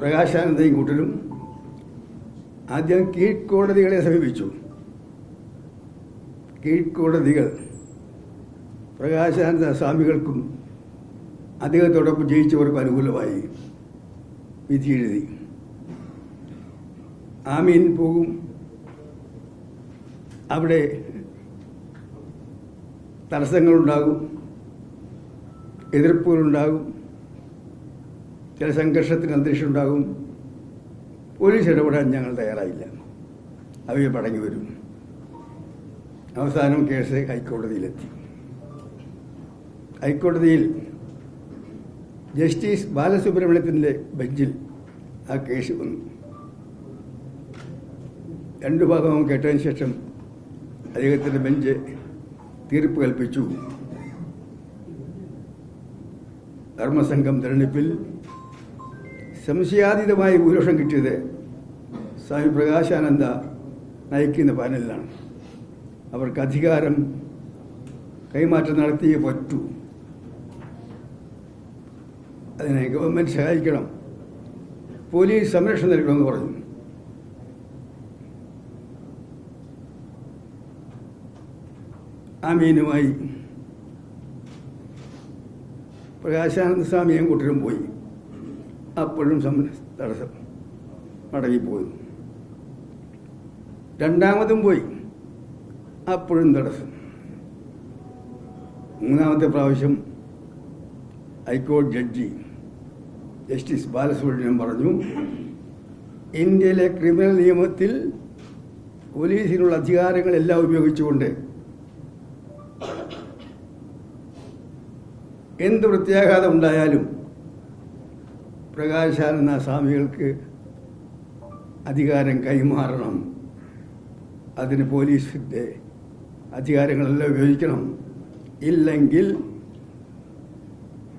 പ്രകാശാനന്ദയും കൂട്ടരും ആദ്യം കീഴ്ക്കോടതികളെ സമീപിച്ചു. കീഴ്ക്കോടതികൾ പ്രകാശാനന്ദ സ്വാമികൾക്കും അദ്ദേഹത്തോടൊപ്പം ജയിച്ചവർക്കും അനുകൂലമായി വിധി എഴുതി. ആമീൻ പോകും. അവിടെ തടസ്സങ്ങളുണ്ടാകും. എതിർപ്പുകളുണ്ടാകും. ചില സംഘർഷത്തിന് അന്തരീക്ഷം ഉണ്ടാകും. പോലീസ് ഇടപെടാൻ ഞങ്ങൾ തയ്യാറായില്ല. അവയെ പടങ്ങി വരും. അവസാനം കേസ് ഹൈക്കോടതിയിലെത്തി. ഹൈക്കോടതിയിൽ ജസ്റ്റിസ് ബാലസുബ്രഹ്മണ്യത്തിന്റെ ബെഞ്ചിൽ ആ കേസ് വന്നു. രണ്ടു ഭാഗവും കേട്ടതിന് ശേഷം അദ്ദേഹത്തിന്റെ ബെഞ്ച് തീർപ്പ് കൽപ്പിച്ചു. ധർമ്മസംഘം തെരഞ്ഞെടുപ്പിൽ സംശയാതീതമായ ഭൂരിപക്ഷം കിട്ടിയത് സ്വാമി പ്രകാശാനന്ദ നയിക്കുന്ന പാനലിലാണ്. അവർക്ക് അധികാരം കൈമാറ്റം നടത്തിയേ പറ്റൂ. അതിനെ ഗവൺമെന്റ് സഹായിക്കണം. പോലീസ് സംരക്ഷണം നൽകണമെന്ന് പറഞ്ഞു. ആമീനുമായി പ്രകാശാനന്ദ സ്വാമിയും കൂട്ടരും പോയി. അപ്പോഴും സം തടസ്സം മടങ്ങിപ്പോയി. രണ്ടാമതും പോയി. അപ്പോഴും തടസ്സം. മൂന്നാമത്തെ പ്രാവശ്യം ഹൈക്കോടതി ജഡ്ജി ജസ്റ്റിസ് ബാലസുബ്രഹ്മണ്യം പറഞ്ഞു ഇന്ത്യയിലെ ക്രിമിനൽ നിയമത്തിൽ പോലീസിനുള്ള അധികാരങ്ങളെല്ലാം ഉപയോഗിച്ചുകൊണ്ട് എന്ത് പ്രത്യാഘാതം ഉണ്ടായാലും പ്രകാശാനന്ദ സ്വാമികൾക്ക് അധികാരം കൈമാറണം. അതിന് പോലീസിന്റെ അധികാരങ്ങളെല്ലാം ഉപയോഗിക്കണം. ഇല്ലെങ്കിൽ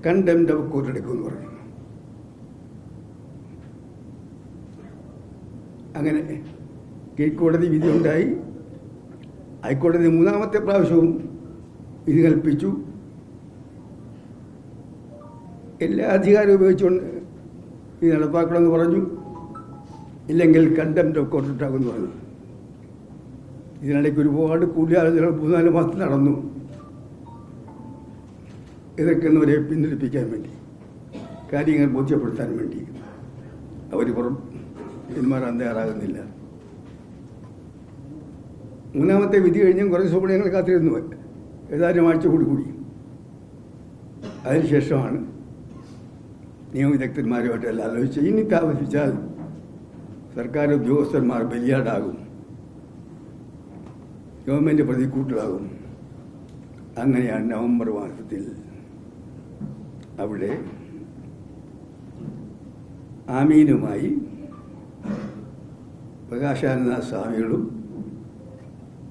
കണ്ടംപ്റ്റ് ഓഫ് കോർട്ട് എടുക്കുമെന്ന് പറഞ്ഞു. അങ്ങനെ കീഴ്ക്കോടതി വിധി ഉണ്ടായി. ഹൈക്കോടതി മൂന്നാമത്തെ പ്രാവശ്യവും വിധി കൽപ്പിച്ചു. എല്ലാ അധികാരവും ഉപയോഗിച്ചുകൊണ്ട് ഇത് നടപ്പാക്കണമെന്ന് പറഞ്ഞു. ഇല്ലെങ്കിൽ കണ്ടംപ്റ്റ് ഓഫ് കോർട്ട് ഉണ്ടാകുമെന്ന് പറഞ്ഞു. ഇതിനിടയ്ക്ക് ഒരുപാട് കൂടിയാലോചനകൾ മൂന്നാൽ മാസം നടന്നു. എതിർക്കുന്നവരെ പിന്തിരിപ്പിക്കാൻ വേണ്ടി കാര്യങ്ങൾ ബോധ്യപ്പെടുത്താൻ വേണ്ടി അവർ പുറം പിന്മാറാൻ തയ്യാറാകുന്നില്ല. മൂന്നാമത്തെ വിധി കഴിഞ്ഞും കുറേ സമയങ്ങൾ കാത്തിരുന്നു. ഏതാനും ആഴ്ച കൂടി കൂടി. അതിനുശേഷമാണ് നിയമവിദഗ്ധന്മാരുമായിട്ട് എല്ലാം ആലോചിച്ച് ഇനി താമസിച്ചാൽ സർക്കാർ ഉദ്യോഗസ്ഥന്മാർ ബലിയാടാകും ഗവൺമെന്റ് പ്രതിക്കൂട്ടിലാകും അങ്ങനെയാണ് നവംബർ മാസത്തിൽ അവിടെ ആമീനുമായി പ്രകാശാനന്ദ സ്വാമികളും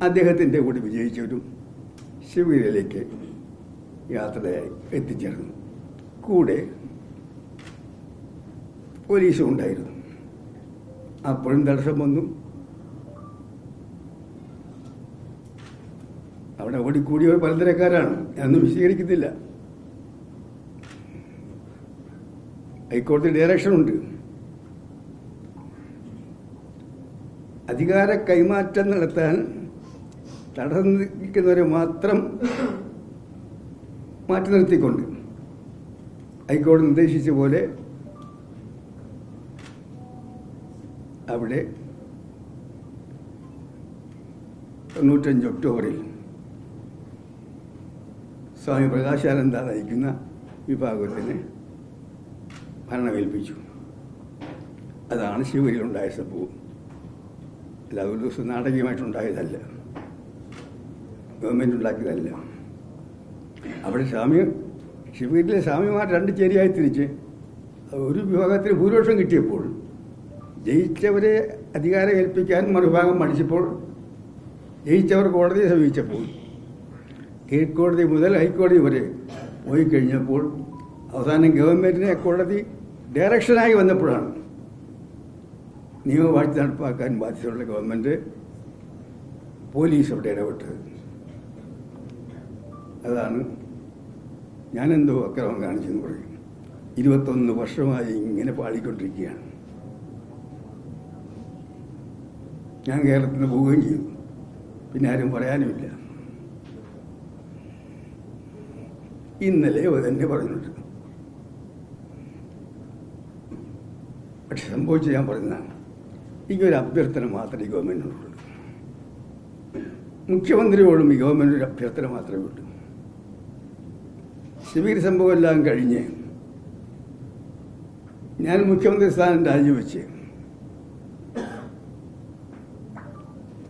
അദ്ദേഹത്തിന്റെ കൂടെ വിജയിച്ചവരും ശിവഗിരിയിലേക്ക് യാത്രയായി എത്തിച്ചേർന്നു കൂടെ പോലീസും ഉണ്ടായിരുന്നു. അപ്പോഴും തടസ്സം വന്നു. അവിടെ ഓടിക്കൂടിയവർ പലതരക്കാരാണ്. ഞാനൊന്നും വിശദീകരിക്കുന്നില്ല ഹൈക്കോടതി ഡയറക്ഷൻ ഉണ്ട്. അധികാര കൈമാറ്റം നടത്താൻ തടസ്സം നിൽക്കുന്നവരെ മാത്രം മാറ്റി നിർത്തിക്കൊണ്ട് ഹൈക്കോടതി നിർദ്ദേശിച്ച പോലെ അവിടെ തൊണ്ണൂറ്റഞ്ച് ഒക്ടോബറിൽ സ്വാമി പ്രകാശാനന്ദ നയിക്കുന്ന വിഭാഗത്തിന് ഭരണമേൽപ്പിച്ചു. അതാണ് ശിവഗിരിയിലുണ്ടായ സംഭവം അല്ല ഒരു ദിവസം നാടകീയമായിട്ടുണ്ടായതല്ല. ഗവൺമെന്റ് ഉണ്ടാക്കിയതല്ല. അവിടെ സ്വാമി ശിവഗിരിയിലെ സ്വാമിമാർ രണ്ട് ചേരിയായി തിരിച്ച്. ഒരു വിഭാഗത്തിന് ഭൂരിപക്ഷം കിട്ടിയപ്പോൾ ജയിച്ചവരെ അധികാരം ഏൽപ്പിക്കാൻ മറുഭാഗം മടിച്ചപ്പോൾ ജയിച്ചവർ കോടതിയെ സമീപിച്ചപ്പോൾ കീഴ്ക്കോടതി മുതൽ ഹൈക്കോടതി വരെ പോയി കഴിഞ്ഞപ്പോൾ അവസാനം ഗവൺമെന്റിനെ കോടതി ഡയറക്ഷനായി വന്നപ്പോഴാണ് നിയമവാഴ്ച നടപ്പാക്കാൻ ബാധ്യതയുള്ള ഗവൺമെന്റ് പോലീസ് അവിടെ ഇടപെട്ടത്. അതാണ് ഞാനെന്തോ അക്രമം കാണിച്ചെന്ന് പറയും. ഇരുപത്തൊന്ന് വർഷമായി ഇങ്ങനെ പാടിക്കൊണ്ടിരിക്കുകയാണ് ഞാൻ കേരളത്തിൽ നിന്ന് പോവുകയും ചെയ്തു. പിന്നെ ആരും പറയാനുമില്ല. ഇന്നലെ തന്നെ പറഞ്ഞിട്ടുണ്ട്. പക്ഷെ സംഭവിച്ച് ഞാൻ പറഞ്ഞതാണ് എനിക്കൊരു അഭ്യർത്ഥന മാത്രമേ ഈ ഗവൺമെന്റിനോടുള്ളൂ. മുഖ്യമന്ത്രിയോടും ഈ ഗവൺമെന്റ് ഒരു അഭ്യർത്ഥന മാത്രമേ ഉള്ളൂ. സിവിൽ സംഭവം എല്ലാം കഴിഞ്ഞ് ഞാൻ മുഖ്യമന്ത്രി സ്ഥാനം രാജിവെച്ച്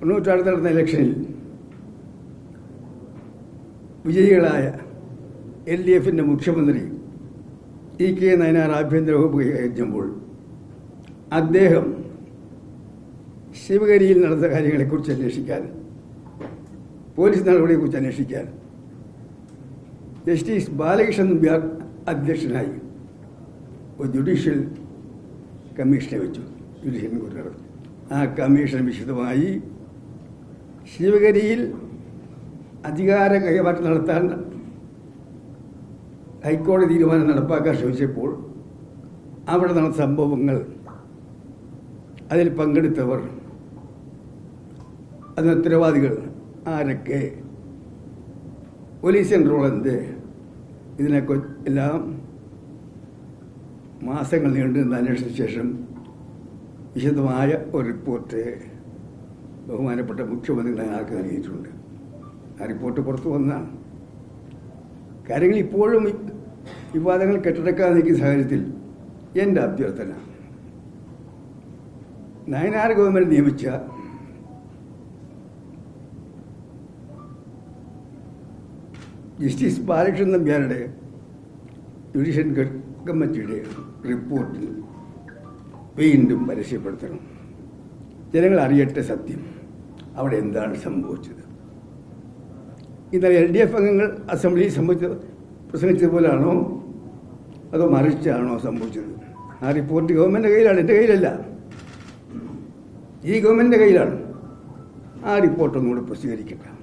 തൊണ്ണൂറ്റാറ് നടന്ന ഇലക്ഷനിൽ വിജയികളായ എൽ ഡി എഫിന്റെ മുഖ്യമന്ത്രി ഇ കെ നയനാർ ആഭ്യന്തര വകുപ്പ് കൈകാര്യമ്പോൾ അദ്ദേഹം ശിവഗരിയിൽ നടന്ന കാര്യങ്ങളെക്കുറിച്ച് അന്വേഷിക്കാൻ പോലീസ് നടപടിയെക്കുറിച്ച് അന്വേഷിക്കാൻ ജസ്റ്റിസ് ബാലകൃഷ്ണൻ അധ്യക്ഷനായി ഒരു ജുഡീഷ്യൽ കമ്മീഷനെ വെച്ചു. എൻക്വയറി നടത്തി ആ കമ്മീഷൻ വിശദമായി ശിവഗിരിയിൽ അധികാര കൈമാറ്റം നടത്താൻ ഹൈക്കോടതി തീരുമാനം നടപ്പാക്കാൻ ശ്രമിച്ചപ്പോൾ അവിടെ നടന്ന സംഭവങ്ങൾ അതിൽ പങ്കെടുത്തവർ അതിന് ഉത്തരവാദികൾ ആരൊക്കെ പോലീസ് റോൾ എന്ത് ഇതിനൊക്കെ എല്ലാം മാസങ്ങൾ നീണ്ടു നിന്ന് അന്വേഷിച്ച ശേഷം വിശദമായ ഒരു റിപ്പോർട്ട് ബഹുമാനപ്പെട്ട മുഖ്യമന്ത്രി ഞങ്ങൾക്ക് നൽകിയിട്ടുണ്ട് ആ റിപ്പോർട്ട് പുറത്തു വന്നാണ് കാര്യങ്ങൾ ഇപ്പോഴും വിവാദങ്ങൾ കെട്ടിടക്കാതെ നിൽക്കുന്ന സാഹചര്യത്തിൽ എന്റെ അഭ്യർത്ഥന നയനാർ ഗവൺമെന്റ് നിയമിച്ച ജസ്റ്റിസ് ബാലകൃഷ്ണൻ നമ്പ്യാരുടെ ജുഡീഷ്യൽ കമ്മിറ്റിയുടെ റിപ്പോർട്ടിൽ വീണ്ടും പരസ്യപ്പെടുത്തണം. ജനങ്ങൾ അറിയട്ടെ സത്യം. അവിടെ എന്താണ് സംഭവിച്ചത്? ഇന്നലെ എൽ ഡി എഫ് അംഗങ്ങൾ അസംബ്ലിയിൽ സംഭവിച്ച പ്രസംഗിച്ചതുപോലാണോ? അതോ മറിച്ചാണോ സംഭവിച്ചത്? ആ റിപ്പോർട്ട് ഗവൺമെന്റ് കയ്യിലാണ് എന്റെ കയ്യിലല്ല. ഈ ഗവൺമെന്റിന്റെ കയ്യിലാണ്. ആ റിപ്പോർട്ട് ഒന്നുകൂടെ പ്രസിദ്ധീകരിക്കട്ടെ.